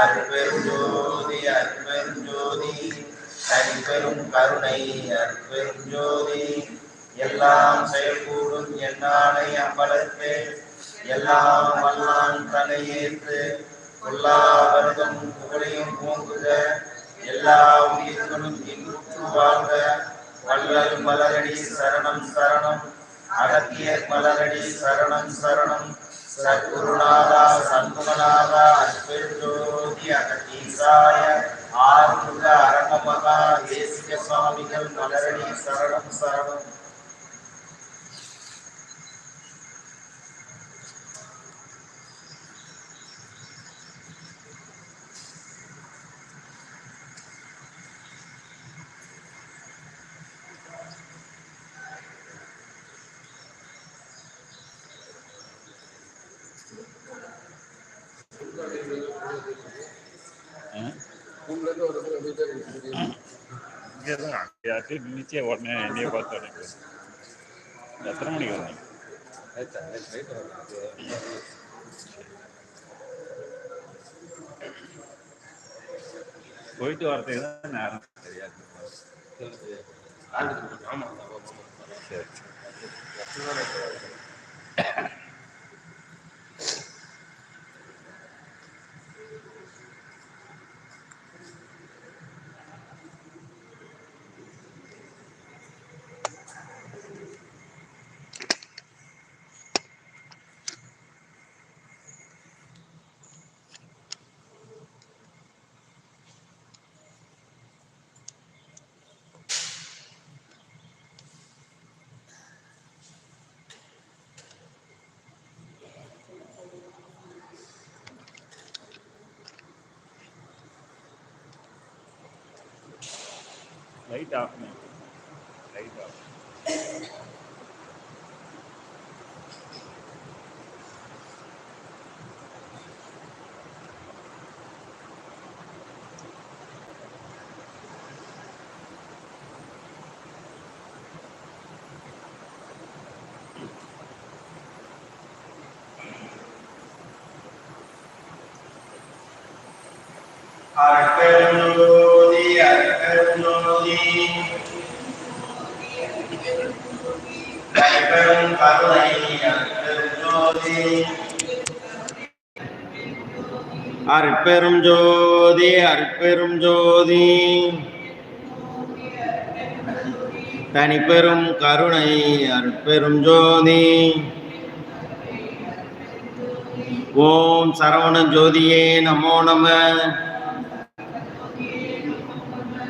அற்பெரும் ஜோதி அற்பெரும் ஜோதி தனிப்பெரும் கருணை அற்பெரும் ஜோதி எல்லாம் செயல்கூடும் என்னாலை அம்பலத்து எல்லாம் வல்லான் தலையேற்று. எல்லா வருடம் புகழையும் பூங்குக எல்லா உயிர்களும் இன்புற்று வாழ்க. வள்ளல் மலரடி சரணம் சரணம். அகத்தியர் மலரடி சரணம் சரணம். சத்குருநாதா சண்முகநாதா அற்பெருஜோதி அகத்தீசாய ஆறுமுக அரங்கமகா தேசிக சுவாமிகள் மலரடி இங்கே தான் யாருக்கு நிச்சயம் உடனே என்னைய பார்த்து உடனே எத்தனை மணிக்கு வந்தீங்க போயிட்டு வரதுக்கு தான் நேரம் தெரியாது. சரி. Light off light off Arcano di Arcano அற்பெருஞ்சோதி கைப்பெரும் கருணை அற்பெருஞ்சோதி அற்பெரும் ஜோதி அற்பெரும் ஜோதி தனிப்பெரும் கருணை அற்பெரும் ஜோதி ஓம் சரவண ஜோதியே நமோ நம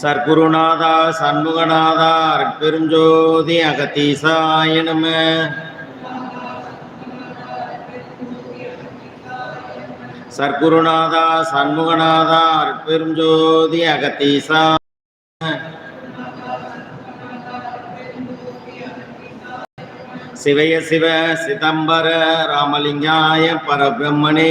சர்க்குருநாதா சண்முகநாதா அற்பெருஞ்சோதி அகத்தீசாயணம சர்க்குருநாதா சண்முகநாதா அற்பெருஞ்சோதி அகத்தீசா. சிவய சிவ சிதம்பர ராமலிங்காய பரபிரம்மணே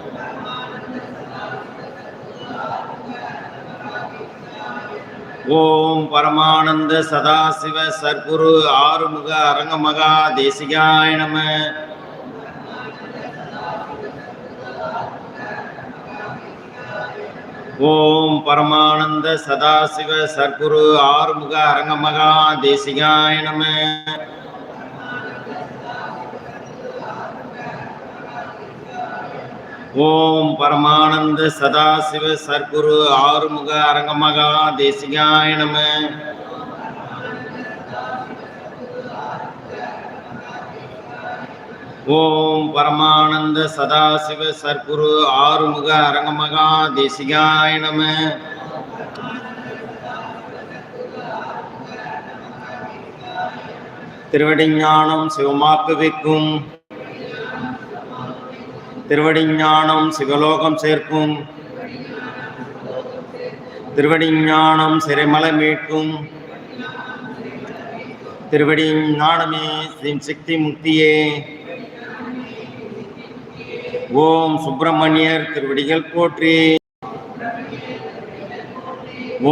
ஓம் பரமானந்த சதாசிவ சர்க்குரு ஆறுமுக அரங்கமகா தேசிகாய நம. ஓம் பரமானந்த சதாசிவ சர்க்குரு ஆறுமுக அரங்கமகா தேசிகாய நம. ஓம் பரமானந்த சதாசிவ சர்க்குரு ஆறுமுக அரங்கமகா தேசிகாய நம. ஓம் பரமானந்த சதாசிவ சர்க்குரு ஆறுமுக அரங்கமகா தேசிகாய நம. திருவடிஞானம் சிவமாக்கு வைக்கும் திருவடிஞானம் சிவலோகம் சேர்க்கும். திருவடிஞானம் சிறைமலை மீட்கும். திருவடி ஞானமே ஸ்ரீம் சக்தி முக்தியே ஓம் சுப்பிரமணியர் திருவடிகள் போற்றி.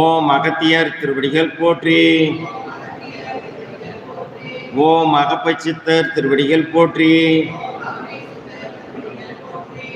ஓம் அகத்தியர் திருவடிகள் போற்றி. ஓம் அகப்பச்சித்தர் திருவடிகள் போற்றி.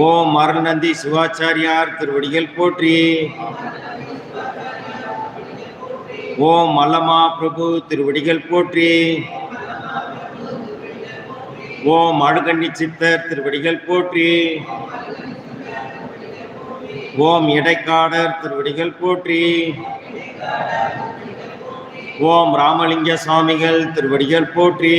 ஓம் அருள்நந்தி சிவாச்சாரியார் திருவடிகள் போற்றி. ஓம் மல்லமா பிரபு திருவடிகள் போற்றி. ஓம் அடுகண்ணி சித்தர் திருவடிகள் போற்றி. ஓம் இடைக்காடர் திருவடிகள் போற்றி. ஓம் ராமலிங்க சுவாமிகள் திருவடிகள் போற்றி.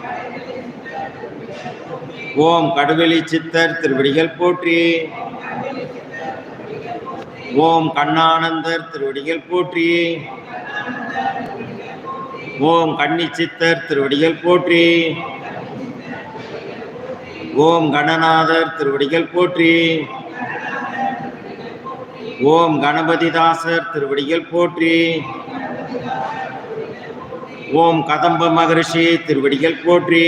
ஓம் கடுவெளி சித்தர் திருவடிகள் போற்றி. ஓம் கண்ணானந்தர் திருவடிகள் போற்றி. ஓம் கன்னி சித்தர் திருவடிகள் போற்றி. ஓம் கணநாதர் திருவடிகள் போற்றி. ஓம் கணபதிதாசர் திருவடிகள் போற்றி. ஓம் கதம்ப மகரிஷி திருவடிகள் போற்றி.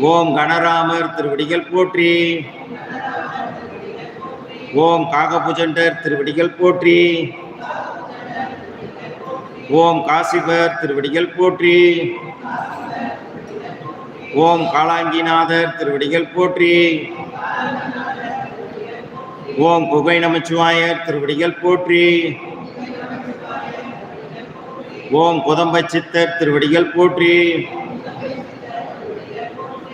ஓம் கணராமர் திருவடிகள் போற்றி. ஓம் காகபுஜண்டர் திருவடிகள் போற்றி. ஓம் காசிபர் திருவடிகள் போற்றி. ஓம் காலாங்கிநாதர் திருவடிகள் போற்றி. ஓம் குகை நமச்சிவாயர் திருவடிகள் போற்றி. ஓம் குதம்ப சித்தர் திருவடிகள் போற்றி.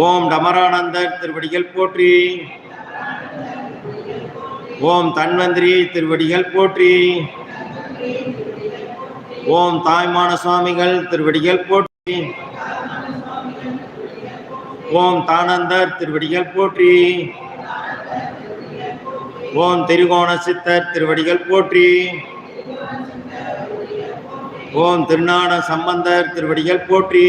ஓம் டமரானந்தர் திருவடிகள் போற்றி. ஓம் தன்வந்திரி திருவடிகள் போற்றி. ஓம் தாய்மான சுவாமிகள் திருவடிகள் போற்றி. ஓம் தானந்தர் திருவடிகள் போற்றி. ஓம் திருகோண சித்தர் திருவடிகள் போற்றி. ஓம் திருநான சம்பந்தர் திருவடிகள் போற்றி.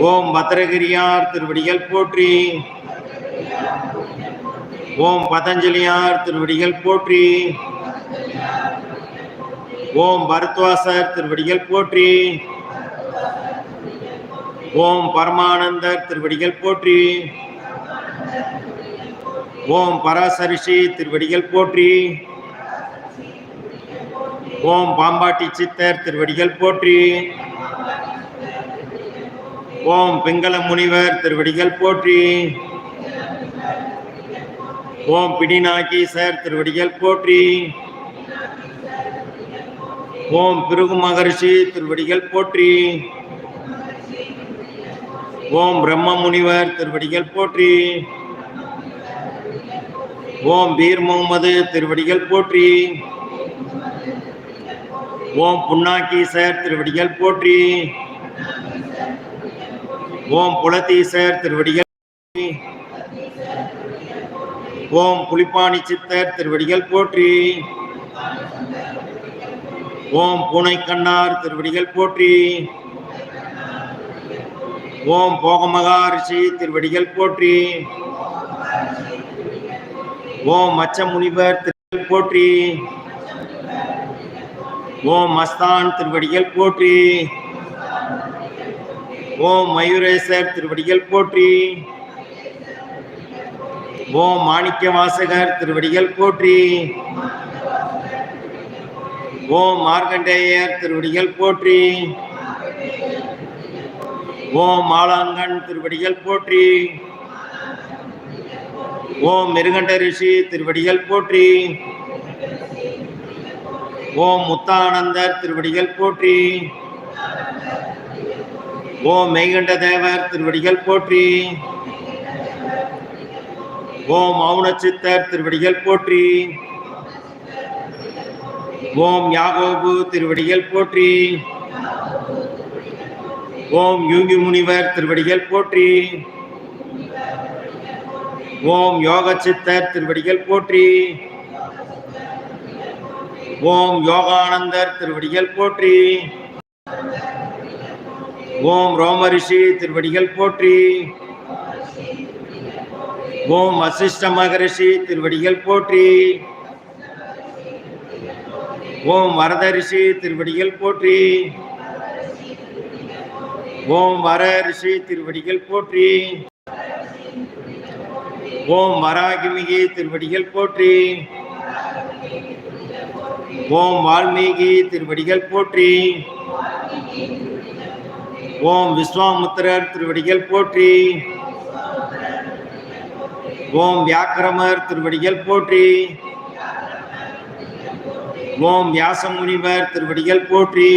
ஓம் பத்ரகிரியார் திருவடிகள் போற்றி. ஓம் பதஞ்சலியார் திருவடிகள் போற்றி. ஓம் பரத்வாசர் திருவடிகள் போற்றி. ஓம் பரமானந்தர் திருவடிகள் போற்றி. ஓம் பராசரிஷி திருவடிகள் போற்றி. ஓம் பாம்பாட்டி சித்தர் திருவடிகள் போற்றி. ஓம் பிங்கள முனிவர் திருவடிகள் போற்றி. ஓம் பிடிநாகீசர் திருவடிகள் போற்றி. ஓம் பிருகு மகரிஷி திருவடிகள் போற்றி. ஓம் பிரம்ம முனிவர் திருவடிகள் போற்றி. ஓம் பீர் முகமது திருவடிகள் போற்றி. ஓம் புன்னாக்கீசர் திருவடிகள் போற்றி. ஓம் புலத்தீசர் திருவடிகள் ஓம் புலிப்பாணி சித்தர் திருவடிகள் போற்றி. ஓம் பூனை கண்ணார் திருவடிகள் போற்றி. ஓம் போகமகாரிஷி திருவடிகள் போற்றி. ஓம் மச்ச முனிவர் திருவடிகள் போற்றி. ஓம் மஸ்தான் திருவடிகள் போற்றி. ஓம் மயூரேசர் திருவடிகள் போற்றி. ஓம் மாணிக்க வாசகர் திருவடிகள் போற்றி. ஓம் மார்கண்டேயர் திருவடிகள் போற்றி. ஓம் மாலாங்கன் திருவடிகள் போற்றி. ஓம் மிருகண்ட ரிஷி திருவடிகள் போற்றி. ஓம் முத்தானந்தர் திருவடிகள் போற்றி. ஓம் மெய்கண்ட தேவர் திருவடிகள் போற்றி. ஓம் மௌனச்சித்தர் திருவடிகள் போற்றி. ஓம் யாகோபு திருவடிகள் போற்றி. ஓம் யூகி முனிவர் திருவடிகள் போற்றி. ஓம் யோக சித்தர் திருவடிகள் போற்றி. ஓம் யோகானந்தர் திருவடிகள் போற்றி. ஓம் ரோமரிஷி திருவடிகள் போற்றி. ஓம் வசிஷ்ட மகரிஷி திருவடிகள் போற்றி. ஓம் வரத ரிஷி திருவடிகள் போற்றி. ஓம் வர ரிஷி திருவடிகள் போற்றி. ஓம் வராகிமிகி திருவடிகள் போற்றி. ஓம் வால்மீகி திருவடிகள் போற்றி. ஓம் விஸ்வாமுத்திரர் திருவடிகள் போற்றி. ஓம் வியாக்கிரமர் திருவடிகள் போற்றி. ஓம் வியாசமுனிவர் திருவடிகள் போற்றி.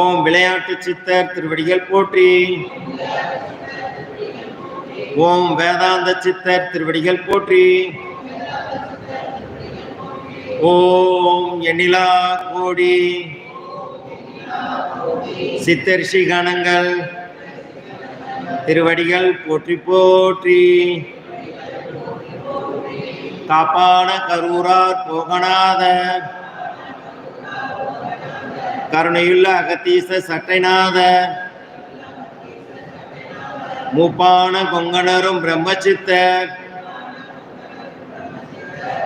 ஓம் விளையாட்டு சித்தர் திருவடிகள் போற்றி. ஓம் வேதாந்த சித்தர் திருவடிகள் போற்றி. ஓம் எண்ணிலா கோடி. சித்தரிஷி கணங்கள் திருவடிகள் போற்றி போற்றி. காப்பான கரூரார் போகநாத. கருணையுள்ள அகத்தீச சட்டைநாத. மூப்பான கொங்கணரும் பிரம்மச்சித்தர்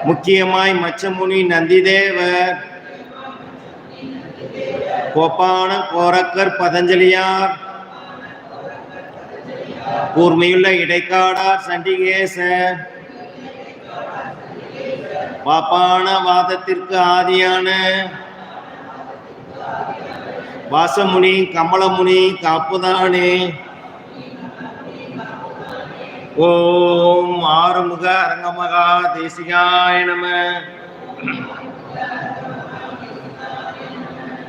முக்கியமாய் மச்சமுனி நந்திதேவர். கோப்பான கோரக்கர் பதஞ்சலியார். கூர்மையுள்ள இடைக்காடார் சண்டிகேசர் பாப்பான வாதத்திற்கு ஆதியான. வாசமுனி கமலமுனி காப்புதானே. ஓம் ஆறுமுக அரங்கமகா தேசிகாய நம.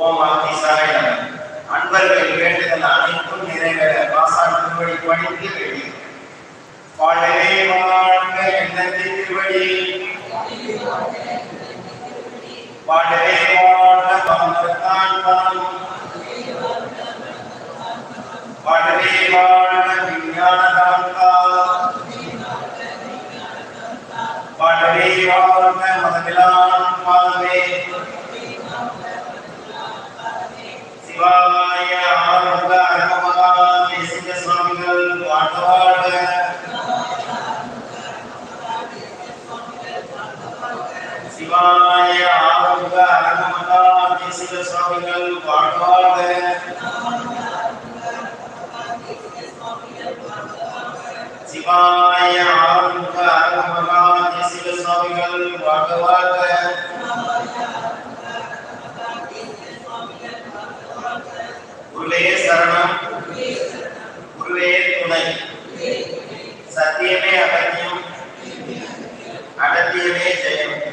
ஓம் ஆதிசாய அன்பர்களின் வேண்டுதல் அனைத்தும் நிறைவேற பாசான் திருவடி பணிந்து வேண்டி வாழ்வே வாழ்க எண்ணத்தை திருவடி? வாழ்வே வாழ்க வாழ்ந்தான் வாழும் வாழ்வே வாழ்க விஞ்ஞான காந்தா வாழ்வே வாழ்க மதமிலான் சுவாமிகள் வாழ்க வாழ்க சிவாய ஆரம்ப அரங்கமகா தேசிக சுவாமிகள் வாழ்க குருவே சரணம். குருவே துணை. சத்தியமே அகத்தியம். அகத்தியமே ஜெயம்.